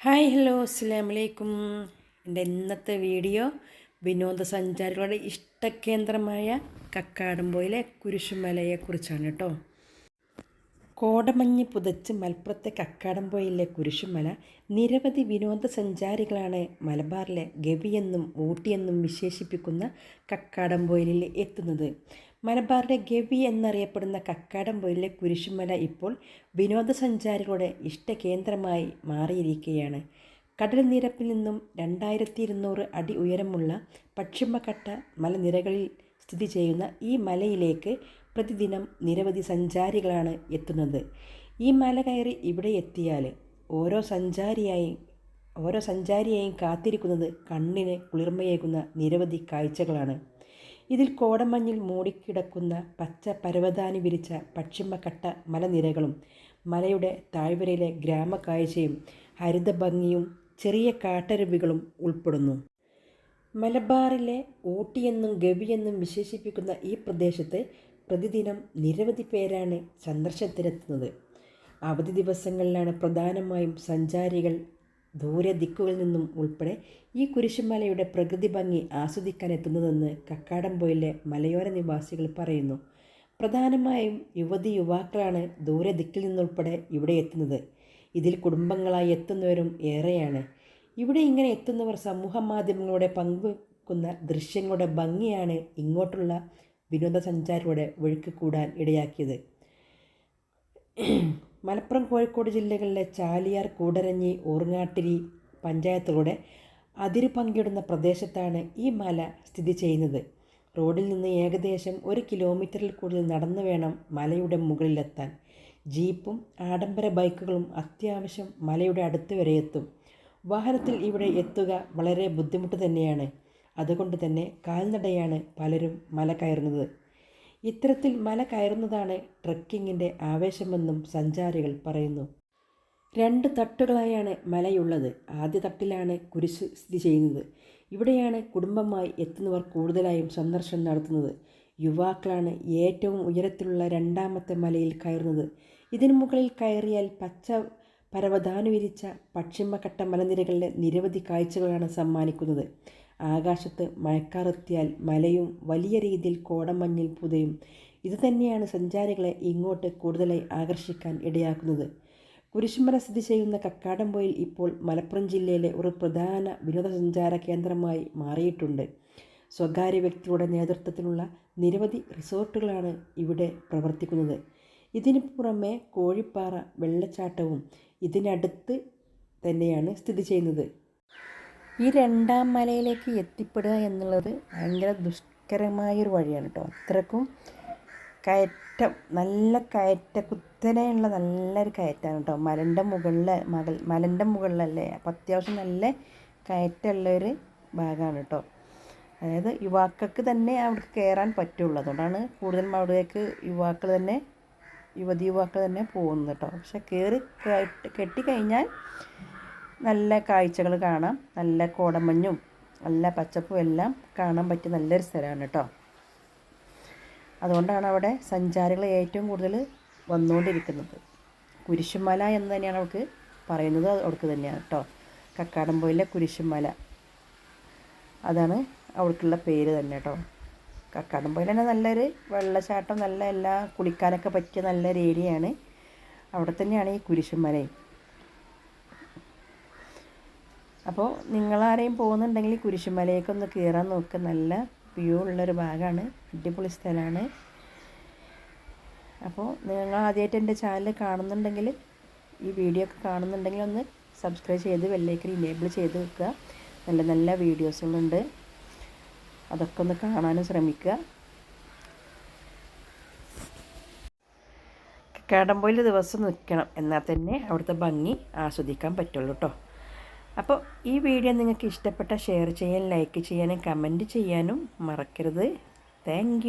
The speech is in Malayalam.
ഹായ് ഹലോ അസ്സാം വലൈക്കും എന്റെ ഇന്നത്തെ വീഡിയോ വിനോദസഞ്ചാരികളുടെ ഇഷ്ടകേന്ദ്രമായ കക്കാടംപോയിലെ കുരിശുമലയെക്കുറിച്ചാണ് കേട്ടോ. കോടമഞ്ഞ് പുതച്ച് മലപ്പുറത്തെ കക്കാടംപോയിലെ കുരിശുമല നിരവധി വിനോദസഞ്ചാരികളാണ് മലബാറിലെ ഗവിയെന്നും ഊട്ടിയെന്നും വിശേഷിപ്പിക്കുന്ന കക്കാടംപോയിലിൽ എത്തുന്നത്. മലബാറിലെ ഗവി എന്നറിയപ്പെടുന്ന കക്കാടംപൊയിലെ കുരിശുമല ഇപ്പോൾ വിനോദസഞ്ചാരികളുടെ ഇഷ്ടകേന്ദ്രമായി മാറിയിരിക്കുകയാണ്. കടൽ നിരപ്പിൽ നിന്നും രണ്ടായിരത്തി ഇരുന്നൂറ് അടി ഉയരമുള്ള പശ്ചിമഘട്ട മലനിരകളിൽ സ്ഥിതി ചെയ്യുന്ന ഈ മലയിലേക്ക് പ്രതിദിനം നിരവധി സഞ്ചാരികളാണ് എത്തുന്നത്. ഈ മല കയറി ഇവിടെ എത്തിയാൽ ഓരോ സഞ്ചാരിയായി ഓരോ സഞ്ചാരിയെയും കാത്തിരിക്കുന്നത് കണ്ണിന് കുളിർമയേകുന്ന നിരവധി കാഴ്ചകളാണ്. ഇതിൽ കോടമഞ്ഞിൽ മൂടിക്കിടക്കുന്ന പച്ച പരവതാനി വിരിച്ച പശ്ചിമഘട്ട മലനിരകളും മലയുടെ താഴ്വരയിലെ ഗ്രാമക്കാഴ്ചയും ഹരിതഭംഗിയും ചെറിയ കാട്ടരുവികളും ഉൾപ്പെടുന്നു. മലബാറിലെ ഊട്ടിയെന്നും ഗവിയെന്നും വിശേഷിപ്പിക്കുന്ന ഈ പ്രദേശത്ത് പ്രതിദിനം നിരവധി പേരാണ് സന്ദർശനത്തിനെത്തുന്നത്. അവധി ദിവസങ്ങളിലാണ് പ്രധാനമായും സഞ്ചാരികൾ ദൂരെ ദിക്കുകളിൽ നിന്നും ഉൾപ്പെടെ ഈ കുരിശുമലയുടെ പ്രകൃതി ഭംഗി ആസ്വദിക്കാൻ എത്തുന്നതെന്ന് കക്കാടംപോയിലെ മലയോര നിവാസികൾ പറയുന്നു. പ്രധാനമായും യുവതി യുവാക്കളാണ് ദൂരെ ദിക്കിൽ നിന്നുൾപ്പെടെ ഇവിടെ എത്തുന്നത്. ഇതിൽ കുടുംബങ്ങളായി എത്തുന്നവരും ഏറെയാണ്. ഇവിടെ ഇങ്ങനെ എത്തുന്നവർ സമൂഹ മാധ്യമങ്ങളുടെ പങ്കുവെക്കുന്ന ദൃശ്യങ്ങളുടെ ഭംഗിയാണ് ഇങ്ങോട്ടുള്ള വിനോദസഞ്ചാരികളുടെ ഒഴുക്ക് കൂടാൻ ഇടയാക്കിയത്. മലപ്പുറം കോഴിക്കോട് ജില്ലകളിലെ ചാലിയാർ കൂടരഞ്ഞി ഊർങ്ങാട്ടിരി പഞ്ചായത്തുകളുടെ അതിര് പങ്കിടുന്ന പ്രദേശത്താണ് ഈ മല സ്ഥിതി ചെയ്യുന്നത്. റോഡിൽ നിന്ന് ഏകദേശം ഒരു കിലോമീറ്ററിൽ കൂടുതൽ നടന്നു വേണം മലയുടെ മുകളിലെത്താൻ. ജീപ്പും ആഡംബര ബൈക്കുകളും അത്യാവശ്യം മലയുടെ അടുത്ത് വരെ എത്തും. വാഹനത്തിൽ ഇവിടെ എത്തുക വളരെ ബുദ്ധിമുട്ട് തന്നെയാണ്. അതുകൊണ്ട് തന്നെ കാൽനടയാണ് പലരും മല കയറുന്നത്. ഇത്തരത്തിൽ മല കയറുന്നതാണ് ട്രക്കിങ്ങിന്റെ ആവേശമെന്നും സഞ്ചാരികൾ പറയുന്നു. രണ്ട് തട്ടുകളായാണ് മലയുള്ളത്. ആദ്യ തട്ടിലാണ് കുരിശ് സ്ഥിതി ചെയ്യുന്നത്. ഇവിടെയാണ് കുടുംബമായി എത്തുന്നവർ കൂടുതലായും സന്ദർശനം നടത്തുന്നത്. യുവാക്കളാണ് ഏറ്റവും ഉയരത്തിലുള്ള രണ്ടാമത്തെ മലയിൽ കയറുന്നത്. ഇതിനു മുകളിൽ കയറിയാൽ പച്ച പരവതാനു വിരിച്ച പശ്ചിമഘട്ട മലനിരകളിലെ നിരവധി കാഴ്ചകളാണ് സമ്മാനിക്കുന്നത്. ആകാശത്ത് മഴക്കാറെത്തിയാൽ മലയും വലിയ രീതിയിൽ കോടമഞ്ഞിൽ പുതയും. ഇതുതന്നെയാണ് സഞ്ചാരികളെ ഇങ്ങോട്ട് കൂടുതലായി ആകർഷിക്കാൻ ഇടയാക്കുന്നത്. കുരിശുമല സ്ഥിതി ചെയ്യുന്ന കക്കാടംപൊയിൽ ഇപ്പോൾ മലപ്പുറം ജില്ലയിലെ ഒരു പ്രധാന വിനോദസഞ്ചാര കേന്ദ്രമായി മാറിയിട്ടുണ്ട്. സ്വകാര്യ വ്യക്തിയുടെ നേതൃത്വത്തിലുള്ള നിരവധി റിസോർട്ടുകളാണ് ഇവിടെ പ്രവർത്തിക്കുന്നത്. ഇതിനു പുറമെ കോഴിപ്പാറ വെള്ളച്ചാട്ടവും ഇതിനടുത്ത് തന്നെയാണ് സ്ഥിതി ചെയ്യുന്നത്. ഈ രണ്ടാം മലയിലേക്ക് എത്തിപ്പെടുക എന്നുള്ളത് ഭയങ്കര ദുഷ്കരമായൊരു വഴിയാണ് കേട്ടോ അത്രക്കും കയറ്റം നല്ല കയറ്റ കുത്തനെയുള്ള നല്ലൊരു കയറ്റമാണ് കേട്ടോ മലന്റെ മുകളിൽ മകൾ മലന്റെ മുകളിലല്ലേ? അപ്പോൾ അത്യാവശ്യം നല്ല കയറ്റമുള്ളൊരു ഭാഗമാണ് കേട്ടോ അതായത് യുവാക്കൾക്ക് തന്നെ അവിടെ കയറാൻ പറ്റുള്ളൂ. അതുകൊണ്ടാണ് കൂടുതലും അവിടേക്ക് യുവാക്കൾ തന്നെ യുവതി യുവാക്കൾ തന്നെ പോകുന്നത് കേട്ടോ. പക്ഷെ കയറി കെട്ടിക്കഴിഞ്ഞാൽ നല്ല കാഴ്ചകൾ കാണാം. നല്ല കോടമഞ്ഞും നല്ല പച്ചപ്പും എല്ലാം കാണാൻ പറ്റിയ നല്ലൊരു സ്ഥലമാണ് കേട്ടോ. അതുകൊണ്ടാണ് അവിടെ സഞ്ചാരികൾ ഏറ്റവും കൂടുതൽ വന്നുകൊണ്ടിരിക്കുന്നത്. കുരിശുമല എന്ന് തന്നെയാണ് അവൾക്ക് പറയുന്നത്. അവൾക്ക് തന്നെയാണ് കേട്ടോ. കക്കാടംപോയിലെ കുരിശുമല. അതാണ് അവൾക്കുള്ള പേര് തന്നെ കേട്ടോ. കക്കാടംപോയിൽ തന്നെ നല്ലൊരു വെള്ളച്ചാട്ടം നല്ല എല്ലാ കുളിക്കാനൊക്കെ പറ്റിയ നല്ലൊരു ഏരിയയാണ്. അവിടെ തന്നെയാണ് ഈ കുരിശുമലയും അപ്പോൾ നിങ്ങളാരെയും പോകുന്നുണ്ടെങ്കിൽ കുരിശുമലയൊക്കെ ഒന്ന് കയറാൻ നോക്കുക നല്ല വ്യൂ ഉള്ളൊരു ഭാഗമാണ്. അടിപൊളി സ്ഥലമാണ്. അപ്പോൾ നിങ്ങൾ ആദ്യമായിട്ട് എന്റെ ചാനൽ കാണുന്നുണ്ടെങ്കിൽ ഈ വീഡിയോ ഒക്കെ കാണുന്നുണ്ടെങ്കിൽ ഒന്ന് സബ്സ്ക്രൈബ് ചെയ്ത് വെള്ളേക്കറി ഇനേബിൾ ചെയ്ത് വെക്കുക. നല്ല നല്ല വീഡിയോസുകളുണ്ട്. അതൊക്കെ ഒന്ന് കാണാനും ശ്രമിക്കുക. കാടമ്പോയിൽ ദിവസം നിൽക്കണം എന്നാൽ തന്നെ അവിടുത്തെ ഭംഗി ആസ്വദിക്കാൻ പറ്റുള്ളൂ കേട്ടോ അപ്പോൾ ഈ വീഡിയോ നിങ്ങൾക്ക് ഇഷ്ടപ്പെട്ട ഷെയർ ചെയ്യാൻ ലൈക്ക് ചെയ്യാനും കമന്റ് ചെയ്യാനും മറക്കരുത്. താങ്ക്